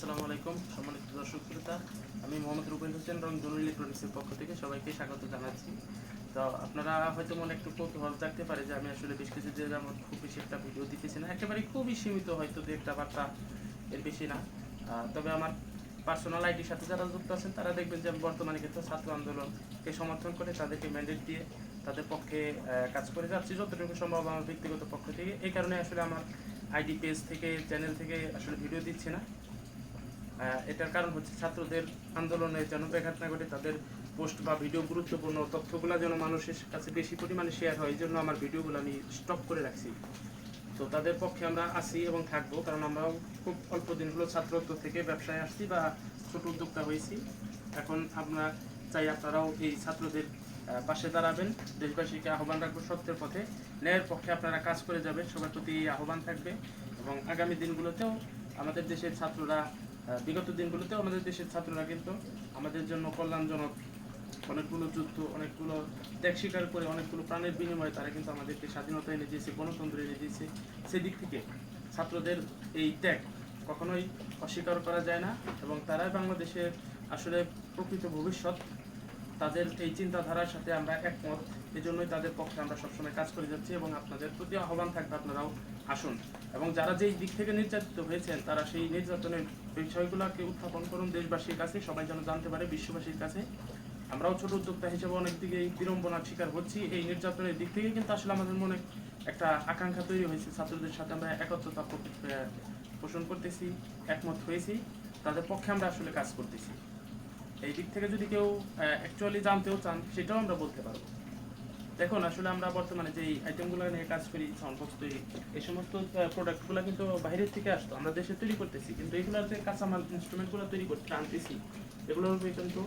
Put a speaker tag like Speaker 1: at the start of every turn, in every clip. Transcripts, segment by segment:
Speaker 1: আসসালামু আলাইকুম, সম্মানিত দর্শক শ্রোতা। আমি মোহাম্মদ রুবেল হোসেন রংধনু ইলেকট্রনিক্সের পক্ষ থেকে সবাইকে স্বাগত জানাচ্ছি। তো আপনারা হয়তো মনে একটু কৌতূহল থাকতে পারে যে আমি আসলে বেশ কিছু দিনের আমার খুব বেশি একটা ভিডিও দিতেছি না, একেবারে খুবই সীমিত হয়তো দু একটা বার্তা এর বেশি না। তবে আমার পার্সোনাল আইডির সাথে যারা যুক্ত আছেন, তারা দেখবেন যে আমি বর্তমানে কিন্তু ছাত্র আন্দোলনকে সমর্থন করে তাদেরকে ম্যান্ডেট দিয়ে তাদের পক্ষে কাজ করে যাচ্ছি। যতটুকু সম্ভব আমার ব্যক্তিগত পক্ষ থেকে। এই কারণে আসলে আমার আইডি পেজ থেকে চ্যানেল থেকে আসলে ভিডিও দিচ্ছে না। এটার কারণ হচ্ছে ছাত্রদের আন্দোলনে যেন ব্যাঘাত না ঘটে, তাদের পোস্ট বা ভিডিও গুরুত্বপূর্ণ তথ্যগুলো যেন মানুষের কাছে বেশি পরিমাণে শেয়ার হয় এই জন্য আমার ভিডিওগুলো আমি স্টপ করে রাখছি। তো তাদের পক্ষে আমরা আসি এবং থাকব, কারণ আমরাও খুব অল্প দিন হলো ছাত্রত্ব থেকে ব্যবসায় আসছি বা ছোট উদ্যোক্তা হয়েছি। এখন আমরা চাই আপনারাও এই ছাত্রদের পাশে দাঁড়াবেন। দেশবাসীকে আহ্বান রাখব সত্যের পথে। ন্যায়ের পক্ষে আপনারা কাজ করে যাবেন, সবার প্রতি আহ্বান থাকবে এবং আগামী দিনগুলোতেও আমাদের দেশের ছাত্ররা বিগত দিনগুলোতেও আমাদের দেশের ছাত্ররা কিন্তু আমাদের জন্য কল্যাণজনক অনেকগুলো যুদ্ধ, অনেকগুলো ত্যাগ স্বীকার করে অনেকগুলো প্রাণের বিনিময়ে তারা কিন্তু আমাদেরকে স্বাধীনতা এনে দিয়েছে গণতন্ত্র এনে দিয়েছে সেদিক থেকে ছাত্রদের এই ত্যাগ কখনোই অস্বীকার করা যায় না এবং তারাই বাংলাদেশের আসলে প্রকৃত ভবিষ্যৎ, তাদের এই চিন্তাধারার সাথে আমরা একমত। এজন্যই তাদের পক্ষে আমরা সবসময় কাজ করে যাচ্ছি এবং আপনাদের প্রতি আহ্বান থাকবে আপনারাও আসুন। এবং যারা যেই দিক থেকে নির্যাতিত হয়েছেন, তারা সেই নির্যাতনের বিষয়গুলোকে উত্থাপন করুন দেশবাসীর কাছে, সবাই যেন জানতে পারে বিশ্ববাসীর কাছে। আমরাও ছোট উদ্যোক্তা হিসেবে অনেক দিকে বিড়ম্বনার শিকার হচ্ছি। এই নির্যাতনের দিক থেকে কিন্তু আসলে আমাদের মনে একটা আকাঙ্ক্ষা তৈরি হয়েছে। ছাত্রদের সাথে আমরা একত্রতা পোষণ করতেছি, একমত হয়েছি। তাদের পক্ষে আমরা আসলে কাজ করতেছি। এই দিক থেকে যদি কেউ অ্যাকচুয়ালি জানতেও চান, সেটাও আমরা বলতে পারব। দেখুন, আসলে আমরা বর্তমানে যে আইটেমগুলো নিয়ে কাজ করি সাউন্ড বক্স তৈরি, এই সমস্ত প্রোডাক্টগুলো কিন্তু বাইরের থেকে আসতো, আমরা দেশে তৈরি করতেছি, কিন্তু এগুলোতে কাঁচামাল ইনস্ট্রুমেন্টগুলো তৈরি করতে আনতেছি, এগুলোর উপরে কিন্তু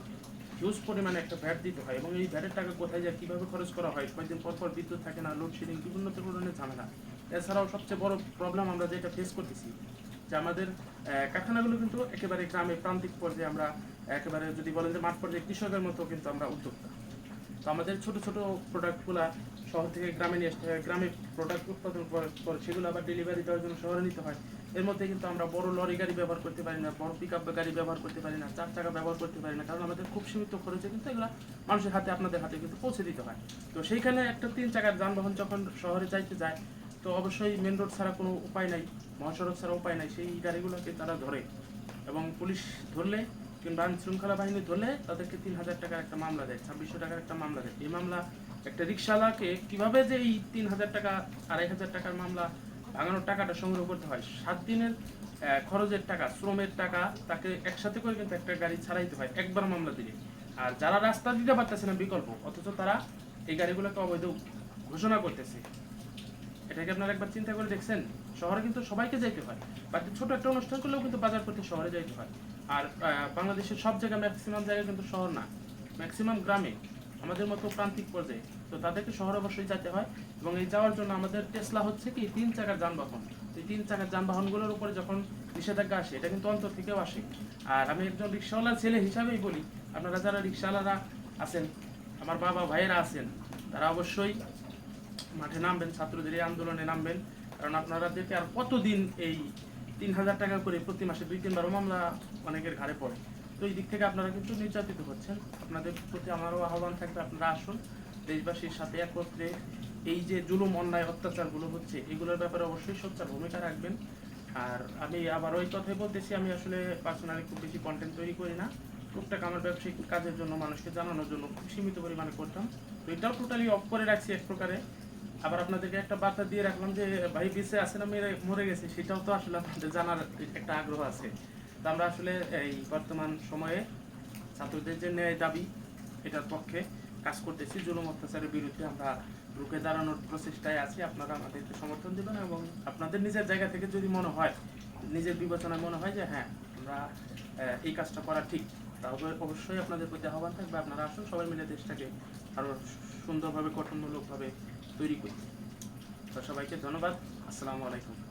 Speaker 1: হিউজ পরিমাণে একটা ভ্যাট দিতে হয়, এবং এই ভ্যাটের টাকা কোথায় যায়, কীভাবে খরচ করা হয়, কয়েকদিন পর বিদ্যুৎ থাকে না লোডশেডিং বিভিন্ন ধরনের ঝামেলা। এছাড়াও সবচেয়ে বড় প্রবলেম আমরা যেটা ফেস করতেছি, যে আমাদের কারখানাগুলো কিন্তু একেবারে গ্রামে প্রান্তিক পর্যায়ে আমরা, একেবারে যদি বলেন যে মাঠ পর্যায়ে কৃষকের মতো কিন্তু আমরা উদ্যোক্তা। তো আমাদের ছোট ছোট প্রোডাক্টগুলা শহর থেকে গ্রামে নিয়ে আসতে হয়। গ্রামে প্রোডাক্ট উৎপাদন করার পর সেগুলো আবার ডেলিভারি দেওয়ার জন্য শহরে নিতে হয়। এর মধ্যে কিন্তু আমরা বড় লরি গাড়ি ব্যবহার করতে পারি না, বড় পিক আপ গাড়ি ব্যবহার করতে পারি না, চার চাকা ব্যবহার করতে পারি না, কারণ আমাদের খুব সীমিত খরচে কিন্তু এগুলো মানুষের হাতে, আপনাদের হাতে কিন্তু পৌঁছে দিতে হয়। তো সেইখানে একটা তিন চাকার যানবাহন যখন শহরে যাইতে যায়, তো অবশ্যই মেন রোড ছাড়া কোনো উপায় নাই, মহাসড়ক ছাড়া উপায় নাই, সেই গাড়িগুলোকে তারা ধরে। এবং পুলিশ ধরলে কিংবা আইন শৃঙ্খলা বাহিনী ধরলে তাদেরকে তিন হাজার টাকার একটা মামলা দেয়, ছাব্বিশশো টাকার একটা মামলা দেয়। এই মামলা একটা রিক্সাওয়ালাকে কীভাবে যে এই তিন হাজার টাকা, আড়াই হাজার টাকার মামলা ভাঙানোর টাকাটা সংগ্রহ করতে হয়, সাত দিনের খরচের টাকা, শ্রমের টাকা, তাকে একসাথে করে কিন্তু একটা গাড়ি ছাড়াইতে হয়, একবার মামলা দিলে। আর যারা রাস্তা দিতে পারতেছে না বিকল্প, অথচ তারা এই গাড়িগুলোকে অবৈধ ঘোষণা করতেছে। এটাকে আপনারা একবার চিন্তা করে দেখছেন, শহরে কিন্তু সবাইকে যাইতে হয়, বাট ছোট একটা অনুষ্ঠান করলেও কিন্তু বাজার করতে শহরে যাইতে হয়। আর বাংলাদেশের সব জায়গায় ম্যাক্সিমাম জায়গায় কিন্তু শহর না ম্যাক্সিমাম গ্রামে, আমাদের মতো প্রান্তিক পর্যায়ে। তো তাদেরকে শহরে অবশ্যই যেতে হয় এবং এই যাওয়ার জন্য আমাদের টেসলা হচ্ছে কি, তিন চাকার যানবাহন। এই তিন চাকার যানবাহনগুলোর উপরে যখন নিষেধাজ্ঞা আসে, এটা কিন্তু অন্তর থেকেও আসে। আর আমি একজন রিক্সাওয়ালা ছেলে হিসাবেই বলি, আপনারা যারা রিক্সাওয়ালারা আছেন, আমার বাবা ভাইয়েরা আছেন, তারা অবশ্যই মাঠে নামবেন, ছাত্রদের এই আন্দোলনে নামবেন। কারণ আপনারা দেখে আর কতদিন এই তিন হাজার টাকা করে প্রতি মাসে দুই তিনবারও মামলা অনেকের ঘাড়ে পড়ে। তো এই দিক থেকে আপনারা কিন্তু নির্যাতিত হচ্ছেন। আপনাদের প্রতি আমারও আহ্বান থাকবে, আপনারা আসুন। দেশবাসীর সাথে একত্রে এই যে জুলুম, অন্যায়, অত্যাচারগুলো হচ্ছে, এগুলোর ব্যাপারে অবশ্যই সোচ্চার ভূমিকা রাখবেন। আর আমি আবার ওই কথাই বলতেছি, আমি আসলে পার্সোনালি খুব বেশি কন্টেন্ট তৈরি করি না। টুকটাক আমার ব্যবসায়িক কাজের জন্য, মানুষকে জানানোর জন্য খুব সীমিত পরিমাণে করতাম। তো এটাও টোটালি অফ করে রাখছি এক প্রকারে। আবার আপনাদেরকে একটা বার্তা দিয়ে রাখলাম যে, ভাই, বেঁচে আছে না মেরে, মরে গেছে? সেটাও তো আসলে আপনাদের জানার একটা আগ্রহ আছে। তো আমরা আসলে এই বর্তমান সময়ে ছাত্রদের যে ন্যায় দাবি, এটার পক্ষে কাজ করতেছি। জুলুম অত্যাচারের বিরুদ্ধে আমরা রুখে দাঁড়ানোর প্রচেষ্টায় আছি। আপনারা আমাদেরকে সমর্থন দেবেন এবং আপনাদের নিজের জায়গা থেকে যদি মনে হয়, নিজের বিবেচনায় মনে হয় যে হ্যাঁ আমরা এই কাজটা করা ঠিক, তাহলে অবশ্যই আপনাদের প্রতি আহ্বান থাকবে। আপনারা আসুন, সবাই মিলে দেশটাকে আরও সুন্দরভাবে, গঠনমূলকভাবে তৈরি করি। তো সবাইকে ধন্যবাদ। আসসালামু আলাইকুম।